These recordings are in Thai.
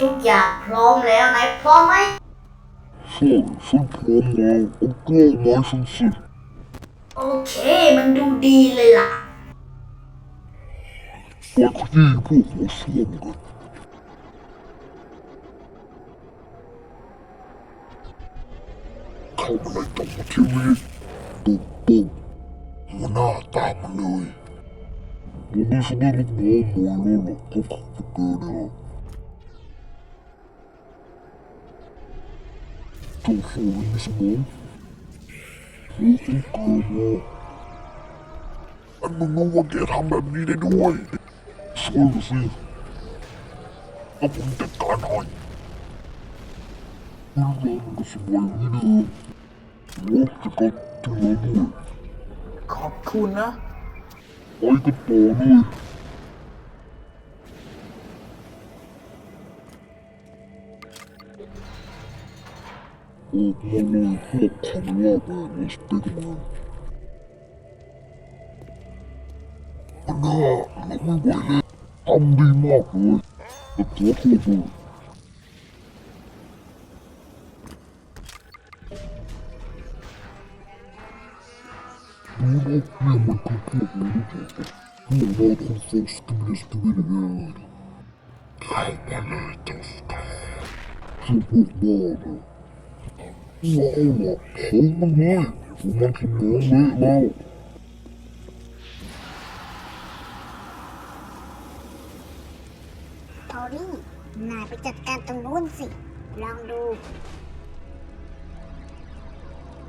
ทุกอย่างพร้อมแล้วนายพร้อมไหมใช่ฉันพร้อมแล้วเอากล้องไม้ฉันสิโอเค มันดูดีเลยล่ะไปขยี้พวกหัวส้วมกันเข้ามาในจอทีวีปุ๊บปุ๊บหัวหน้าตามมาเลยผมไม่สามารถลูกน้องมวยแล้วหรอกเพราะเขาจะ เกินแล้วเจ้าฟูมีสมองหัวของเกินแล้วอันมึงรู้ว่าแกทำแบบนี้ได้ด้วยสวยสิแล้วผมจัดการให้เรื่องราวมันก็สวยอย่างนี้นะหัวจะก็ถึงแล้วด้วยขอบคุณนะไปกันต่อเลยออ กมาเลยพวกขังว่าไปในสปิกมันอันน่าเราไม่ไหวแล้วทำดีมากเลยแต่ขอโทษด้วยดูนะเนี่ยมันคือพวกนี้ที่พวกเราคงโฟสกิมิสกิมิเนอร์เข้ามาเลยเจ้ล่ะของมันไงนสมองเละแล้วโทนี่ นายไปจัดการตรงนู้นสิ ลองดู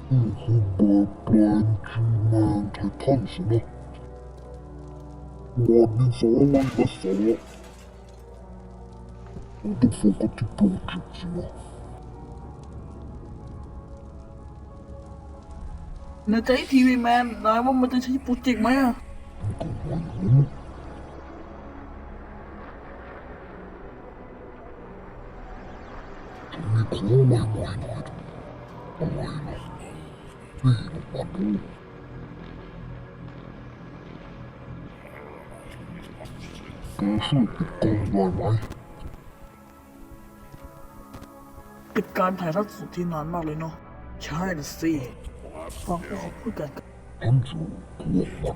นี่คือเบอร์แปลนจีแมนไททันสินะวันนี้สองวันก็สองมันต้องโฟกัสที่โปรเจกต์สินะ ในใจทีวีแมนนายว่ามันจะใช้โปรเจกต์ไหมอะมีของใหม่ๆหน่อยอะไรนะนี่มาดูแกช่วยปิดกองได้ไหมปิดการถ่ายทอดสดที่นานมากเลยเนาะใช่นะสิ ฟังพวกเขาพูดกันฉันจะพวก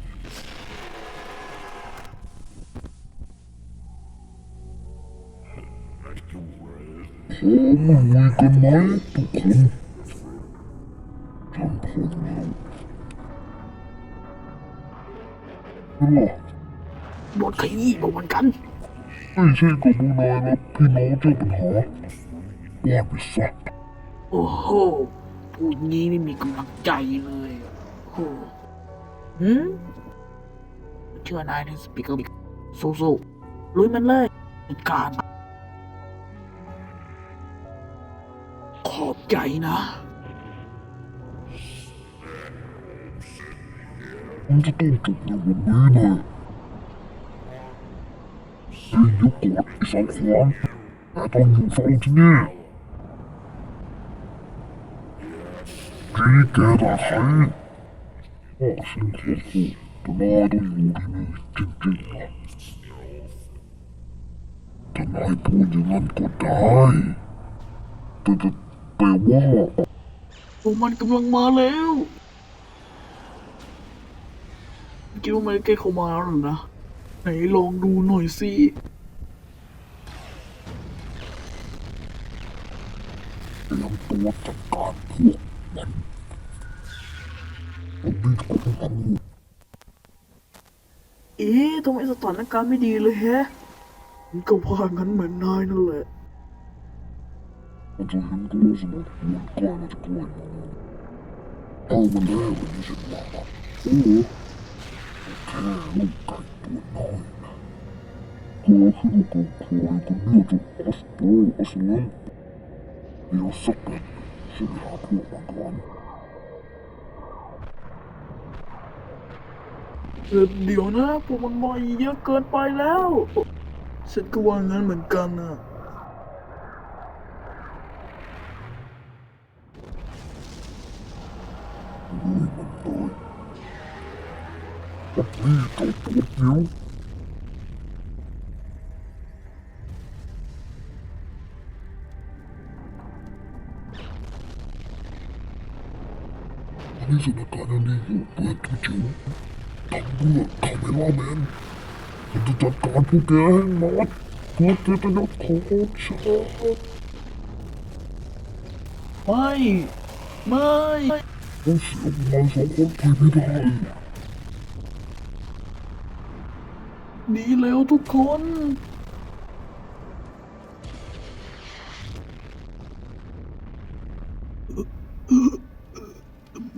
ขอมาลุยกันไหมทุกคนฉันพร้อมแล้วนั่นล่ะโดนขยี้บอกเหมือนกัน ไม่ใช่กับมูนายนะพี่น้องเจ้าปัญหาว่าไปสักโอ้โหพูดงี้ไม่มีกำลังใจเลยโอ้หืมเชื่อนายในสปีกเกอร์สู้ๆลุยมันเลย การ ขอบใจนะมันจะต้องจบในวันนี้เลยเฮ้ยเดี๋ยวก่อนไอ้สองขวานแต่ต้องอยู่ฟังที่นี่จีแกตาไทยพ่อฉันขอพูดแต่นายต้องอยู่ที่นี่จริงๆนะถ้านายพูดอย่างนั้นก็ได้แต่ แต่แต่ว่าพวกมันกำลังมาแล้วคิดว่ามันใกล้เข้ามาแล้วหรือนะ ไหนลองดูหน่อยสิเตรียมตัวจัดการพวกมันมันมีคนทำเอ๊ะทำไมสถานการณ์ไม่ดีเลยแฮะมันก็ว่างั้นเหมือนนายนั่นแหละ มันจะเห็นก็รู้สึกว่ามันใกล้มันจะกล้วยมองเอามันแล้วันนี้ฉันว่าโอ้โหแค่ลูกไก่ตัวน้อยนะตัวขึ้นกับคอยก็เนื้อจุกออสโตออสเลนเดี๋ยวสักแป๊บฉันหาพวกมันก่อนเดี๋ยวนะพวกมันมาเยอะเกินไปแล้ว ฉันก็ว่างั้นเหมือนกันนะ นี่เจ้าตัวจิ๋วอันนี้สถานการณ์อันนี้อยู่เปิดตัวจิ๋วทำเพื่อคาเมล่าแมนมันจะจัดการพวกแกให้หมดเพื่อเกียรติยศของฉัน ไม่ ไม่ ต้เสียมันสองคนไปไม่ได้หนีเร็วทุกคน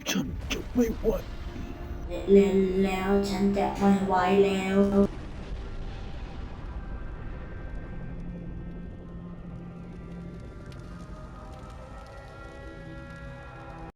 ฉันจะไม่ไหวเล่นแล้วฉันจะไม่ไหวแล้ว